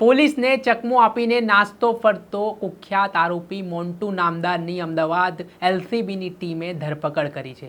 પોલીસને ચકમો આપીને નાસ્તો ફરતો કુખ્યાત આરોપી મોન્ટુ નામદારની અમદાવાદ એલસીબીની ટીમે ધરપકડ કરી છે.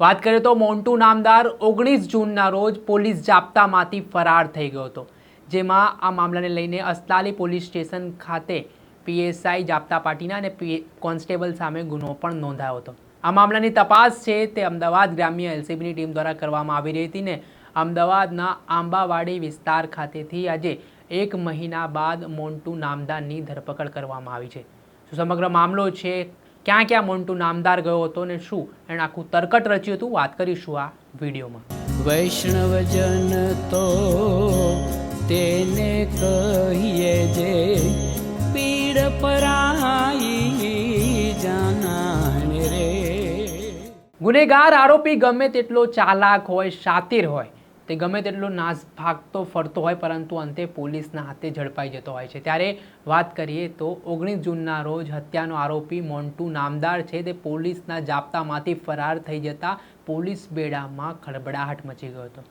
વાત કરીએ તો મોન્ટુ નામદાર ઓગણીસ જૂનના રોજ પોલીસ જાપ્તામાંથી ફરાર થઈ ગયો હતો, જેમાં આ મામલાને લઈને અસ્તાલી પોલીસ સ્ટેશન ખાતે પીએસઆઈ જાપ્તા પાટીના અને કોન્સ્ટેબલ સામે ગુનો પણ નોંધાયો હતો. આ મામલાની તપાસ છે તે અમદાવાદ ગ્રામ્ય એલસીબીની ટીમ દ્વારા કરવામાં આવી રહી હતી ને અમદાવાદના આંબાવાડી વિસ્તાર ખાતેથી આજે એક મહિના બાદ મોન્ટુ નામદારની ધરપકડ કરવામાં આવી છે. શું સમગ્ર મામલો છે? ક્યાં ક્યાં મોન્ટુ નામદાર ગયો હતો ને શું? એણે આખું તરકટ રચ્યું હતું? વાત કરીશું આ વિડીયોમાં. વૈષ્ણવજન તો તેને કહીએ જે પીડ પરાઈ જાનાને રે. ગુનેગાર આરોપી ગમે તેટલો ચાલાક હોય શાતિર હોય તે ગમે તેટલો નાશ ભાગતો ફરતો હોય, પરંતુ અંતે પોલીસના હાથે ઝડપાઈ જતો હોય છે. ત્યારે વાત કરીએ તો ઓગણીસ જૂનના રોજ હત્યાનો આરોપી મોન્ટુ નામદાર છે. તે પોલીસના જાપ્તામાંથી ફરાર થઈ જતા પોલીસ બેડામાં ખળબડાહટ મચી ગયો હતો.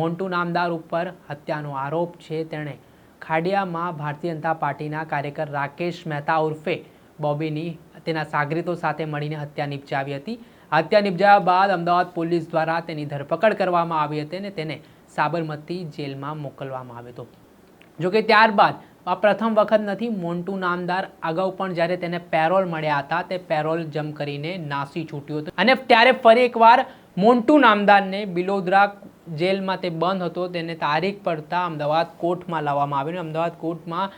મોન્ટુ નામદાર ઉપર હત્યાનો આરોપ છે. તેણે ખાડિયામાં ભારતીય જનતા પાર્ટીના કાર્યકર રાકેશ મહેતા ઉર્ફે બોબીની તેના સાગરીતો સાથે મળીને હત્યા નિપજાવી હતી. હત્યા નિપજાવ્યા બાદ અમદાવાદ પોલીસ દ્વારા તેની ધરપકડ કરવામાં આવી હતી અને તેને સાબરમતી જેલમાં મોકલવામાં આવ્યો હતો. જોકે ત્યારબાદ, આ પ્રથમ વખત નથી, મોન્ટુ નામદાર અગાઉ પણ જ્યારે તેને પેરોલ મળ્યા હતા, તે પેરોલ જમ કરીને નાસી છૂટ્યો હતો. અને ત્યારે ફરી એકવાર મોન્ટુ નામદારને બિલોદરા જેલમાં તે બંધ હતો. તેને તારીખ પડતા અમદાવાદ કોર્ટમાં લાવવામાં આવ્યો અમદાવાદ કોર્ટમાં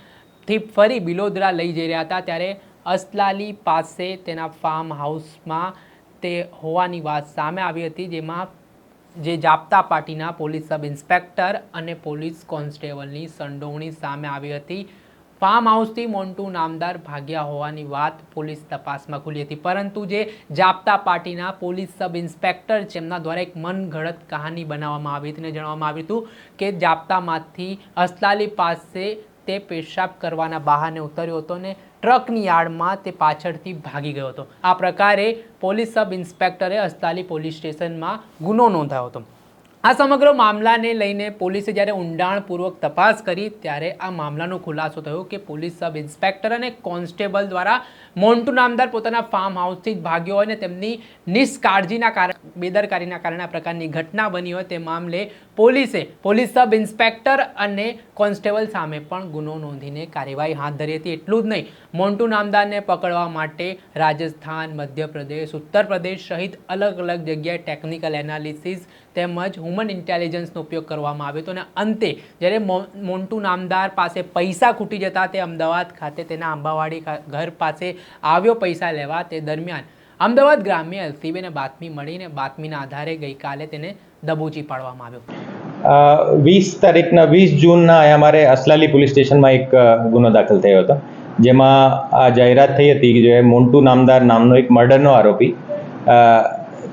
થી ફરી બિલોદરા લઈ જઈ રહ્યા હતા. ત્યારે અસલાલી પાસે તેના ફાર્મ હાઉસમાં તે હોવાની વાત સામે આવી હતી, જેમાં જે જાપ્તા પાર્ટીના પોલીસ સબ ઇન્સ્પેક્ટર અને પોલીસ કોન્સ્ટેબલની સંડોવણી સામે આવી હતી. ફાર્મ હાઉસથી મોન્ટુ નામદાર ભાગ્યા હોવાની વાત પોલીસ તપાસમાં ખુલી હતી. પરંતુ જે જાપ્તા પાર્ટીના પોલીસ સબ ઇન્સ્પેક્ટર છે એમના દ્વારા એક મનગઢત કહાની બનાવવામાં આવી હતી અને જણાવવામાં આવ્યું હતું કે જાપ્તામાંથી અસલાલી પાસે તે પેશાબ કરવાના બહાને ઉતર્યો હતો ને ટ્રકની યાર્ડમાં તે પાછળથી ભાગી ગયો હતો. આ પ્રકારે પોલીસ સબ ઇન્સ્પેક્ટરે અસ્તાલી પોલીસ સ્ટેશનમાં ગુનો નોંધાયો હતો. આ સમગ્ર મામલાને લઈને પોલીસે જ્યારે ઊંડાણપૂર્વક તપાસ કરી, ત્યારે આ મામલાનો ખુલાસો થયો કે પોલીસ સબ ઇન્સ્પેક્ટર અને કોન્સ્ટેબલ દ્વારા મોન્ટુ નામદાર પોતાના ફાર્મ હાઉસથી જ ભાગ્યો હોય અને તેમની નિષ્કાળજીના કારણે, બેદરકારીના કારણે આ પ્રકારની ઘટના બની હોય તે મામલે પોલીસે પોલીસ સબ ઇન્સ્પેક્ટર અને કોન્સ્ટેબલ સામે પણ ગુનો નોંધીને કાર્યવાહી હાથ ધરી હતી. એટલું જ નહીં, મોન્ટુ નામદારને પકડવા માટે રાજસ્થાન, મધ્યપ્રદેશ ઉત્તર પ્રદેશ સહિત અલગ અલગ જગ્યાએ ટેકનિકલ એનાલિસિસ તેમજ હ્યુમન ઇન્ટેલિજન્સનો ઉપયોગ કરવામાં આવ્યો હતો અને અંતે જ્યારે મોન્ટુ નામદાર પાસે પૈસા ખૂટી જતા તે અમદાવાદ ખાતે તેના આંબાવાડી ઘર પાસે આવ્યો પૈસા લેવા તે દરમિયાન અમદાવાદ ગ્રામ્ય એલસીબીને બાતમી મળીને બાતમીના આધારે ગઈકાલે તેને દબોચી પાડવામાં આવ્યો. વીસ તારીખના, વીસ જૂનના અમારે અસલાલી પોલીસ સ્ટેશનમાં એક ગુનો દાખલ થયો હતો. જેમાં આ જાહેરાત થઈ હતી કે જે મોન્ટુ નામદાર નામનો એક મર્ડરનો આરોપી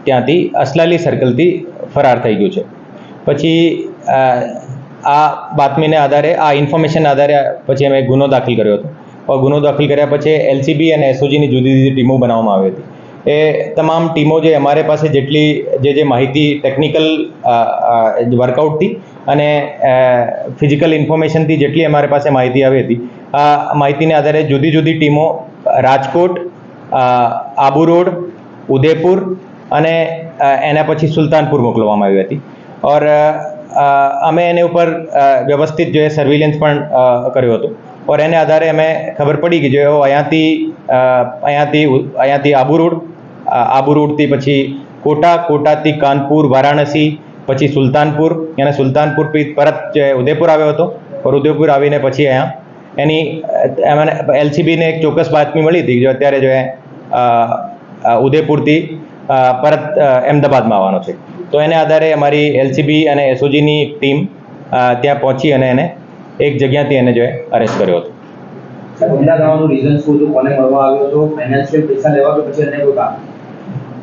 ત્યાંથી અસલાલી સર્કલથી ફરાર થઈ ગયું છે. પછી આ બાતમીને આધારે, આ ઇન્ફોર્મેશન આધારે પછી અમે ગુનો દાખલ કર્યો હતો. ગુનો દાખલ કર્યા પછી એલસીબી અને એસઓજીની જુદી જુદી ટીમો બનાવવામાં આવી હતી. એ તમામ ટીમો જે અમારે પાસે જેટલી, જે જે માહિતી ટેકનિકલ વર્કઆઉટથી અને ફિઝિકલ ઇન્ફોર્મેશનથી જેટલી અમારી પાસે માહિતી આવી હતી, આ માહિતીને આધારે જુદી જુદી ટીમો, રાજકોટ આબુ રોડ, ઉદયપુર અને એના પછી સુલતાનપુર મોકલવામાં આવી હતી. ઓર અમે એની ઉપર વ્યવસ્થિત જે સર્વિલન્સ પણ કર્યું હતું. ઓર એને આધારે અમે ખબર પડી કે જો અહીંયાથી અહીંયાથી અહીંયાથી આબુ રોડ આબુ રોડથી પછી કોટા, કોટાથી કાનપુર, વારાણસી, પછી સુલતાનપુર, અને સુલતાનપુર પરત જે ઉદયપુર આવ્યો હતો, ઓર ઉદયપુર આવીને પછી અહીંયા, એની એમને, એલસીબીને એક ચોક્કસ બાતમી મળી હતી જો અત્યારે જો એ ઉદયપુરથી પરત અમદાવાદમાં આવવાનો છે. તો એને આધારે અમારી એલસીબી અને એસઓજીની ટીમ ત્યાં પહોંચી અને એને એક જગ્યાથી એને જો અરેસ્ટ કર્યો હતો.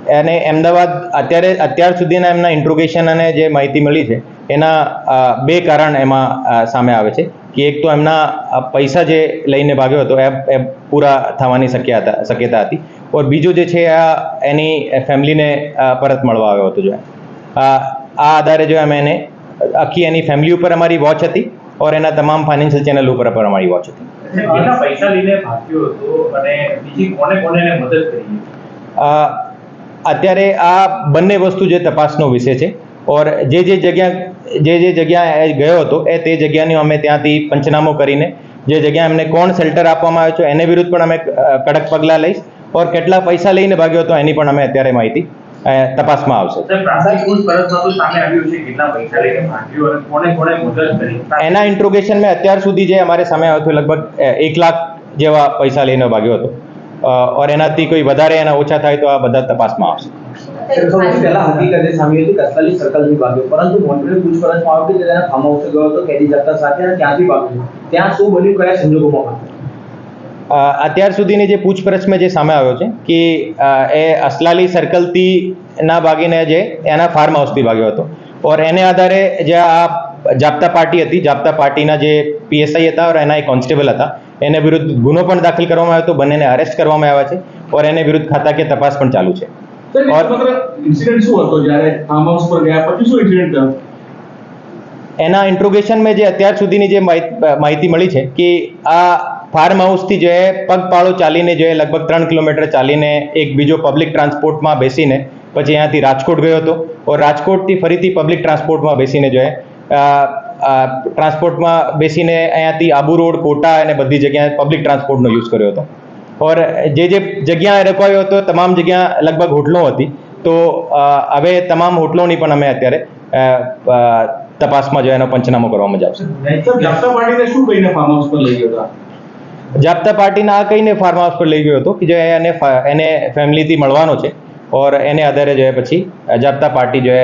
એને અને અમદાવાદ અત્યારે અત્યાર સુધીના એમના ઇન્ટ્રોગેશન અને જે માહિતી મળી છે એના બે કારણ એમાં સામે આવે છે. કે એક તો એમના પૈસા જે લઈને ભાગ્યો હતો એ એ પૂરા થવાની શક્યતા શક્યતા હતી. ઓર બીજું જે છે આ એની ફેમિલીને પરત મળવા આવ્યો હતો જો આ આ આધારે જો અમે એને આખી એની ફેમિલી ઉપર અમારી વોચ હતી ઓર એના તમામ ફાઇનાન્શિયલ ચેનલ ઉપર પણ અમારી વોચ હતી. પૈસા લઈને ભાગ્યો હતો અને બીજી કોને કોને મદદ કરી? અત્યારે આ બંને વસ્તુ જે તપાસનો વિષય છે ઓર જે જે જગ્યા જે જે જગ્યા એ ગયો હતો એ તે જગ્યાની અમે ત્યાંથી પંચનામો કરીને જે જગ્યા એમને કોણ શેલ્ટર આપવામાં આવ્યો છે એને વિરુદ્ધ પણ અમે કડક પગલાં લઈશ ઓર કેટલા પૈસા લઈને ભાગ્યો હતો એની પણ અમે અત્યારે માહિતી તપાસમાં આવશે એના ઇન્ટ્રોગેશન મેં અત્યાર સુધી જે અમારે સામે આવ્યો હતો લગભગ એક લાખ જેવા પૈસા લઈને ભાગ્યો હતો. ઓર એનાથી કોઈ વધારે એના ઓછા થાય તો આ બધા તપાસમાં આવશે. સૌથી પહેલા હકીકત સામે હતી કે સર્કલથી ભાગ્યો પરંતુ મોન્ટ્રીલ પૂછપરછમાં આવ્યું કે તેના ફાર્મ હાઉસે ગયો હતો કેદી જથ્થા સાથે અને ત્યાંથી ભાગ્યો ત્યાં શું બન્યું કયા સંજોગોમાં અત્યાર સુધીની જે પૂછપરછમાં જે સામે આવ્યો છે કે એ અસલાલી સર્કલથી ના ભાગીને જે એના ફાર્મ હાઉસથી ભાગ્યો હતો. ઓર એને આધારે જે આ જાપ્તા પાર્ટી હતી જાપ્તા પાર્ટીના જે પીએસઆઈ હતા ઓર એના એક કોન્સ્ટેબલ હતા એને વિરુદ્ધ ગુનો પણ દાખલ કરવામાં આવ્યો હતો બંનેને અરેસ્ટ કરવામાં આવ્યા છે. ઓર એને વિરુદ્ધ ખાતાકીય તપાસ પણ ચાલુ છે. ઇન્સિડન્ટ શું હતો જ્યારે ફાર્મ હાઉસ પર ગયા? પછી શું ઇન્સિડન્ટ થયો? એના ઇન્ટ્રોગેશનમાં જે અત્યાર સુધીની જે માહિત- મળી છે કે આ ફાર્મ હાઉસથી જે પગપાળો ચાલીને જે લગભગ ત્રણ કિલોમીટર ચાલીને એક બીજો પબ્લિક ટ્રાન્સપોર્ટમાં બેસીને પછી અહીંયાથી રાજકોટ ગયો હતો. ઓર રાજકોટથી ફરીથી પબ્લિક ટ્રાન્સપોર્ટમાં બેસીને જો ટ્રાન્સપોર્ટમાં બેસીને અહીંયાથી આબુ રોડ કોટા અને બધી જગ્યાએ પબ્લિક ટ્રાન્સપોર્ટનો યુઝ કર્યો હતો. ઓર જે જે જગ્યા રોકાયો હતો તમામ જગ્યા લગભગ હોટલો હતી તો હવે તમામ હોટલોની પણ અમે અત્યારે તપાસમાં જો એનો પંચનામો કરવામાં જ આવશે જાપ્તા પાર્ટીને શું કહીને ફાર્મ હાઉસ પર લઈ ગયો હતા જાપ્તા પાર્ટીના આ કહીને ફાર્મ હાઉસ પર લઈ ગયો હતો કે જો એને એને ફેમિલીથી મળવાનો છે ઓર એને આધારે જો પછી જાપ્તા પાર્ટી જો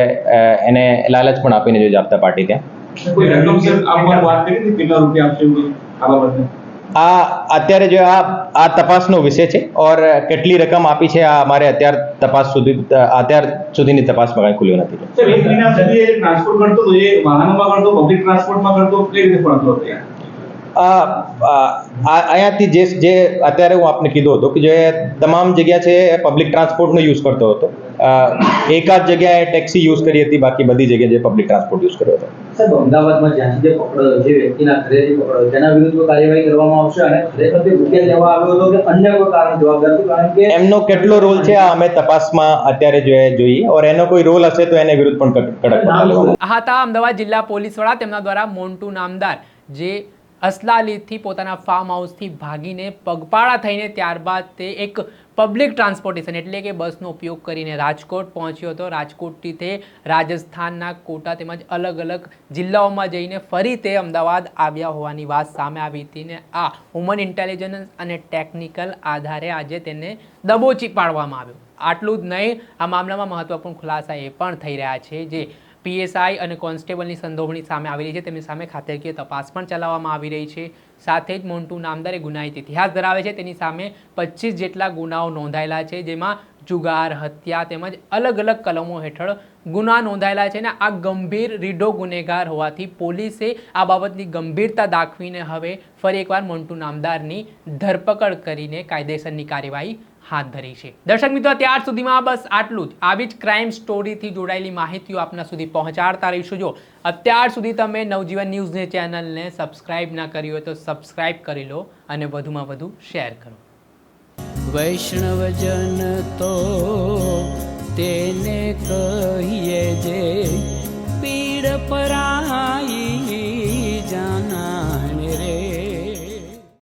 એને લાલચ પણ આપીને જો જાપ્તા પાર્ટી ત્યાં કોઈ રેન્ડમ સર આપવા વાત કરી હતી કેટલા રૂપિયા આપશે આ બાબતે આ અત્યારે જો આ આ તપાસનો વિષય છે ઓર કેટલી રકમ આપી છે આ અમારે અત્યાર તપાસ સુધી અત્યાર સુધીની તપાસમાં કાંઈ ખુલ્યું નથી. સર એક મહિના સુધી એ ટ્રાન્સપોર્ટ કરતો હતો એ વાહનોમાં કરતો પબ્લિક ટ્રાન્સપોર્ટમાં કરતો કઈ રીતે પડતો હતો યાર આ આ- આ- અહીંયાથી જે જે અત્યારે હું આપને કીધું હતું કે જે તમામ જગ્યા છે એ પબ્લિક ટ્રાન્સપોર્ટનો યુઝ કરતો હતો. અ, એકાદ જગ્યાએ ટેક્સી યુઝ કરી હતી બાકી બધી જગ્યાએ જે પબ્લિક ટ્રાન્સપોર્ટ યુઝ કર્યો હતો. સાહેબ અમદાવાદમાં જ્યાંથી જે પકડાયો જે વ્યક્તિના ઘરેથી પકડાયો તેના વિરુદ્ધ કાર્યવાહી કરવામાં આવશે? અને ખરેખર તે રૂપિયા લેવા આવ્યો હતો કે અન્ય કોઈ કારણ જવાબદાર હતું? કારણ કે એમનો કેટલો રોલ છે આ અમે તપાસમાં અત્યારે જોઈએ જોઈએ. ઓર એનો કોઈ રોલ હશે તો એને વિરુદ્ધ પણ કડક હતા અમદાવાદ જિલ્લા પોલીસ વડા તેમના દ્વારા મોન્ટુ નામદાર જે અસલાલીથી પોતાના ફાર્મ હાઉસથી ભાગીને પગપાળા થઈને ત્યારબાદ તે એક પબ્લિક ટ્રાન્સપોર્ટેશન એટલે કે બસનો ઉપયોગ કરીને રાજકોટ પહોંચ્યો હતો. રાજકોટથી તે રાજસ્થાનના કોટા તેમજ અલગ અલગ જિલ્લાઓમાં જઈને ફરી તે અમદાવાદ આવ્યા હોવાની વાત સામે આવી હતી ને આ હ્યુમન ઇન્ટેલિજન્સ અને ટેકનિકલ આધારે આજે તેને દબોચી પાડવામાં આવ્યો. આટલું જ નહીં, આ મામલામાં મહત્વપૂર્ણ ખુલાસા એ પણ થઈ રહ્યા છે જે પીએસઆઈ અને કોન્સ્ટેબલની સંડોવણી સામે આવી રહી છે. તેમની સામે ખાતેકીય તપાસ પણ ચલાવવામાં આવી રહી છે. સાથે જ મોન્ટુ નામદાર ગુનાહિત ઇતિહાસ ધરાવે છે. તેની સામે પચીસ જેટલા ગુનાઓ નોંધાયેલા છે, જેમાં જુગાર, હત્યા તેમજ અલગ અલગ કલમો હેઠળ ગુના નોંધાયેલા છે ને આ ગંભીર રીઢો ગુનેગાર હોવાથી પોલીસે આ બાબતની ગંભીરતા દાખવીને હવે ફરી એકવાર મોન્ટુ નામદારની ધરપકડ કરીને કાયદેસરની કાર્યવાહી હાથ ધરી છે. દર્શક મિત્રો, ત્યાર સુધીમાં બસ આટલું જ. આવી જ ક્રાઇમ સ્ટોરીથી જોડાયેલી માહિતીઓ આપના સુધી પહોંચાડતા રહીશું. જો અત્યાર સુધી તમે નવજીવન ન્યૂઝની ચેનલને સબસ્ક્રાઇબ ના કરી હોય તો સબસ્ક્રાઇબ કરી લો અને વધુમાં વધુ શેર કરો. વૈષ્ણવજન તો તેને કહીએ જે પીડ પરાઈ